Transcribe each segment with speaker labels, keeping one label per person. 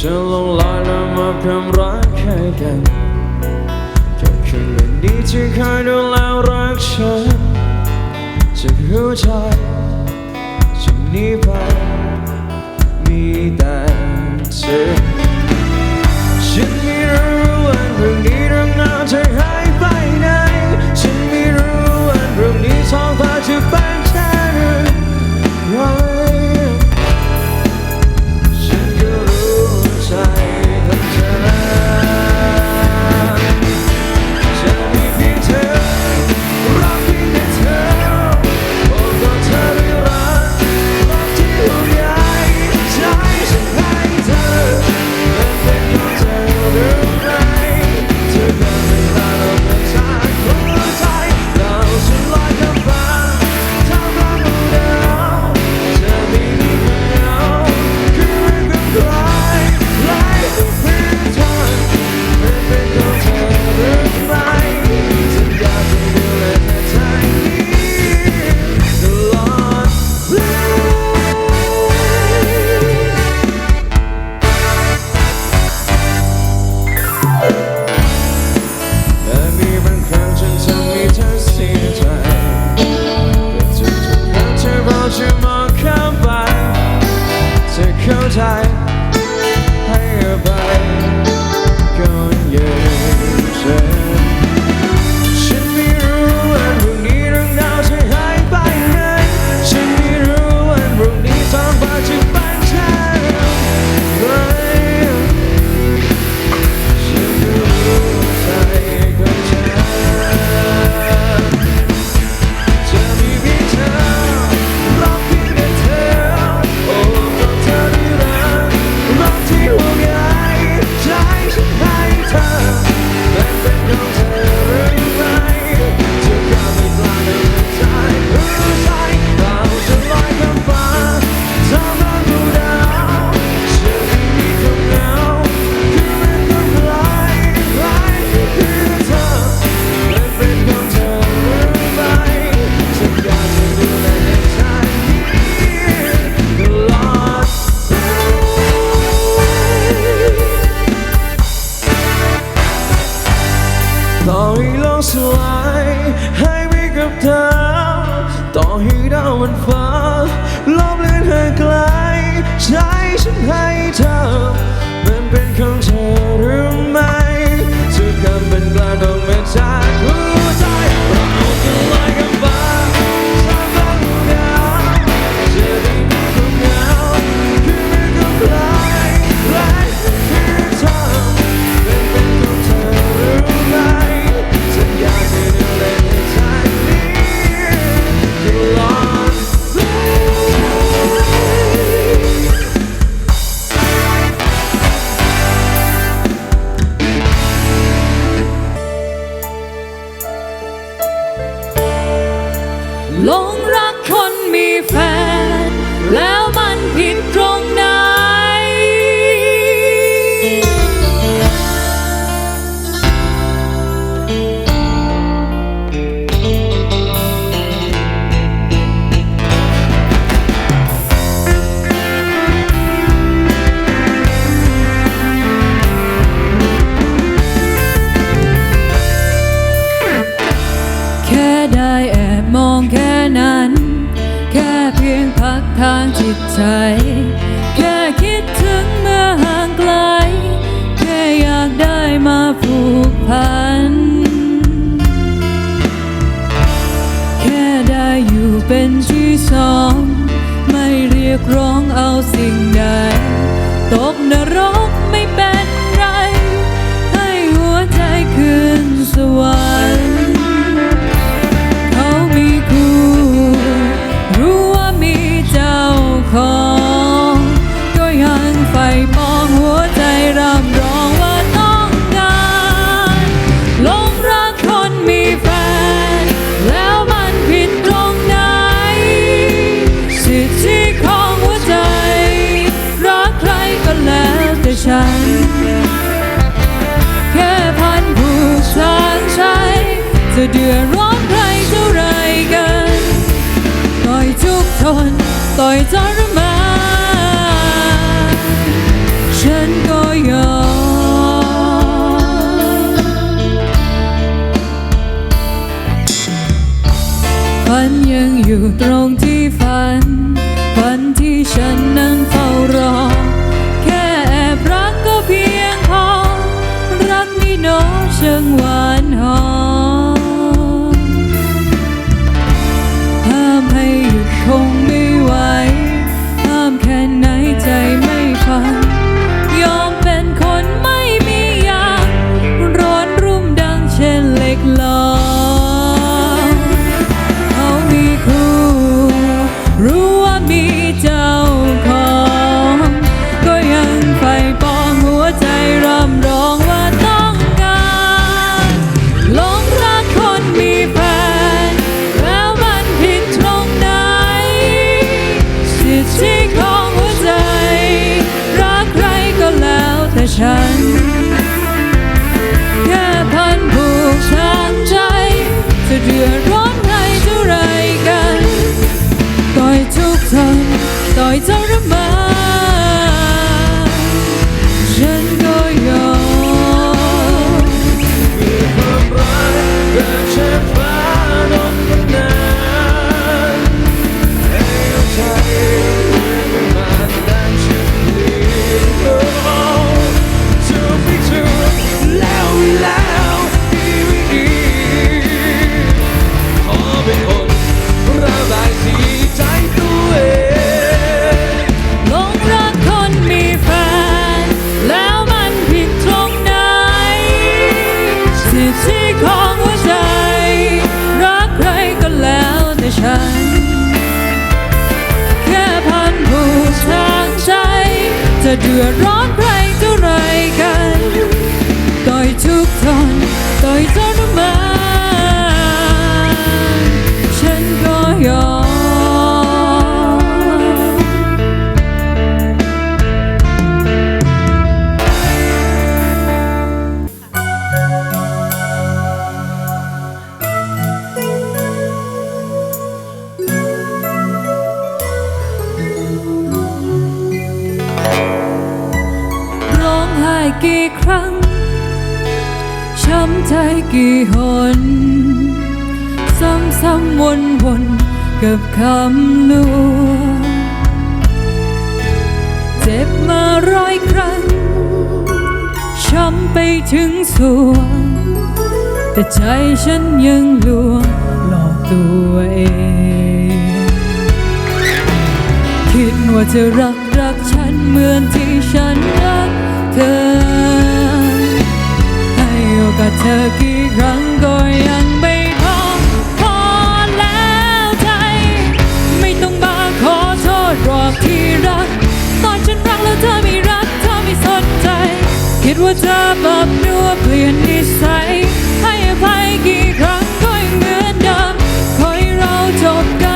Speaker 1: จะลงลายแล้วมาเพิ่มรักให้กันกับคนวันนี้ที่เคยดูแลรักฉันจะรู้ใจจะกนี้ไปมีแต่เธอฉันไม่รู้วันเรื่งนี้ ลกสลายให้ไปกับเธอ ต่อให้ดาวมันฟ้าลบเลือนเธอไกลใช้ฉันให้เธอ มันเป็นของเธอหรือไม่เธอกำเป็นปลาดอ
Speaker 2: งเมตตา ทางจิตใจ แค่คิดถึงเมื่อห่างไกล แค่อยากได้มาผูกพัน แค่ได้อยู่เป็นที่สอง ไม่เรียกร้องเอาสิ่งใด เดือดร้อนใครเท่าไรกันต่อยทุกทนต่อยทรมานฉันก็ยอมฝันยังอยู่ตรงที่ คำลวงเจ็
Speaker 1: บ
Speaker 2: มาร้อยครั้ง ช้ำไปถึงสวง แต่ใจฉันยังลวงหลอกตัวเอง คิดว่าจะรักรักฉันเหมือนที่ฉันรักเธอ ให้โอกาสเธอกี่ครั้งก็ยัง เธอไม่รักเธอไม่สนใจ คิดว่าเธอปรับนัวเปลี่ยนนิสัยให้อภัยกี่ครั้งก็ยังเหมือนเดิมคอยเราจบกัน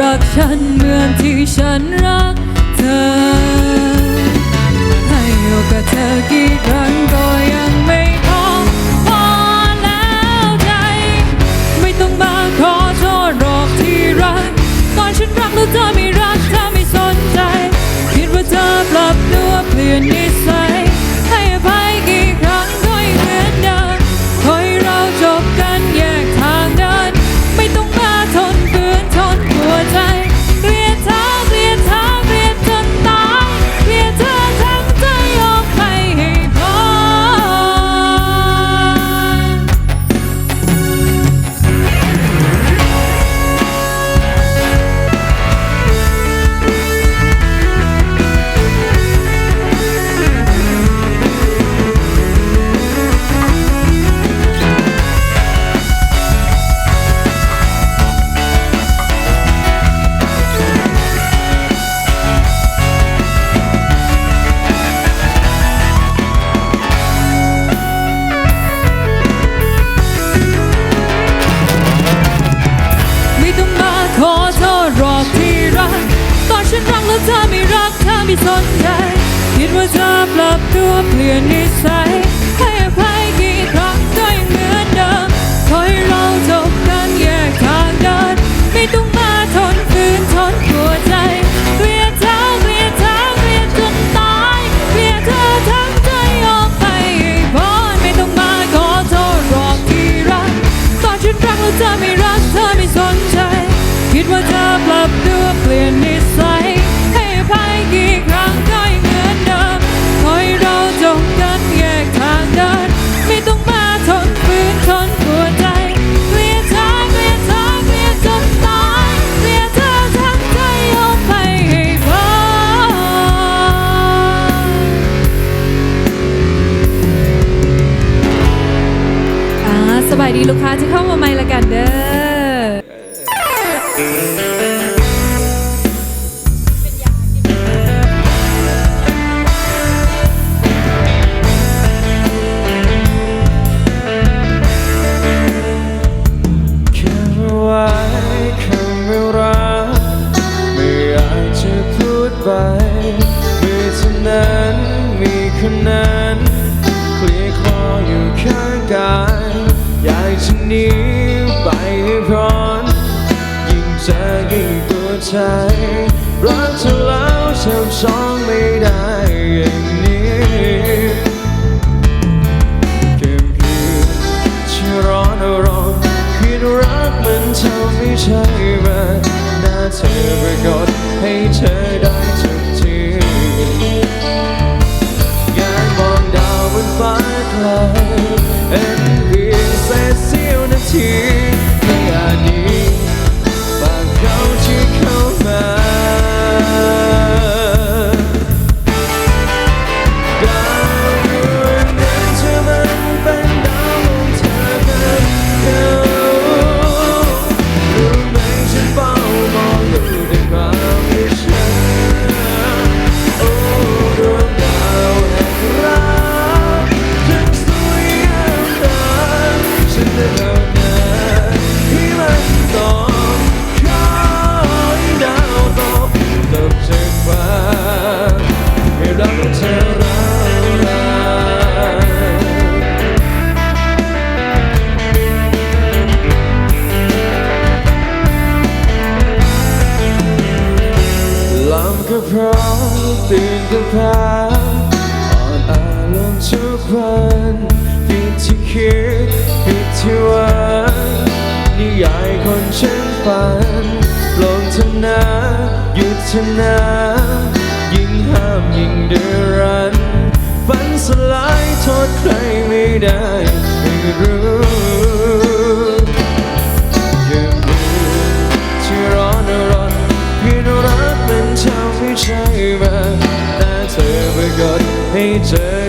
Speaker 2: รักฉันเหมือนที่ฉันรักเธอ ให้โอกาสเธอกี่ครั้งก็ยังไม่พอพอแล้วใจ ไม่ต้องมาขอโทษรอกที่รักก่อนฉันรักแล้วเธอไม่รักเธอไม่สนใจ คิดว่าเธอปรับตัวเปลี่ยนนิสัย Sunday. It was love, love to a pianist. Side. ใจ รักเธอแล้วเธอสองไม่ได้อย่างนี้เกมคืนที่ร้อนรอนคิด
Speaker 1: รักมันเธอไม่ใช่มาหน้าเธอไปกอดให้เธอได้ทุกทีงานมองดาวบนฟ้าไกลเอ็นพียงแเสี้ยวนาที needs.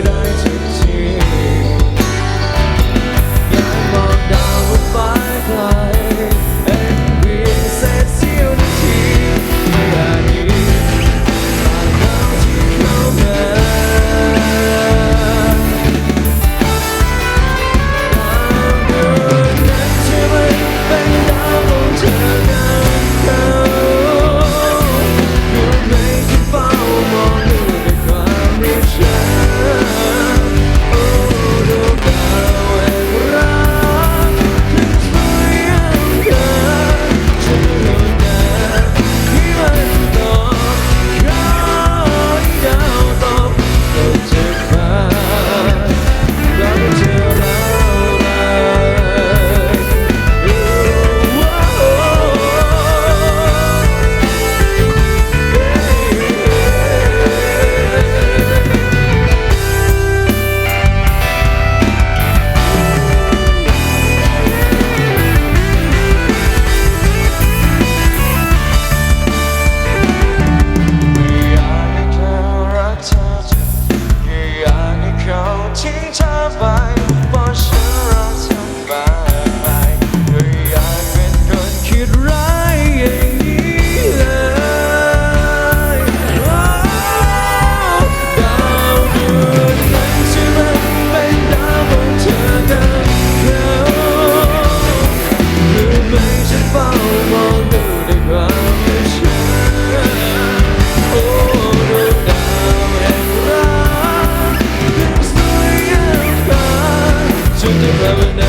Speaker 1: to the rubber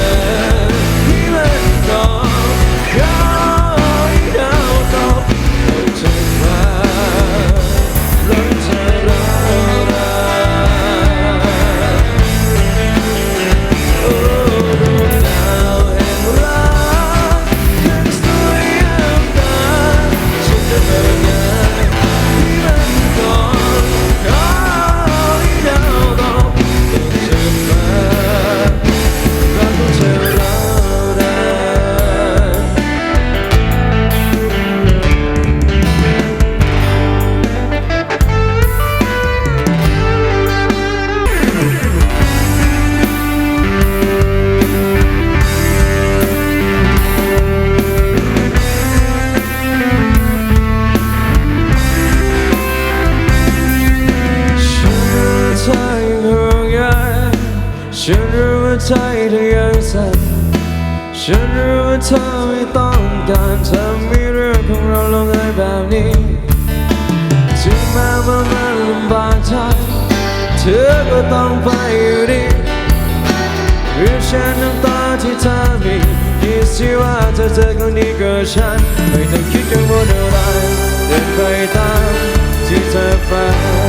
Speaker 1: ธอก็ต้องไปอยู่ดีหรือฉันน้ำตาที่เธอมีคิดสิว่าจะเจอคนนี้ก็ฉันไม่ต้องคิดกังวลอะไรเดินไปตามที่เธอฝัน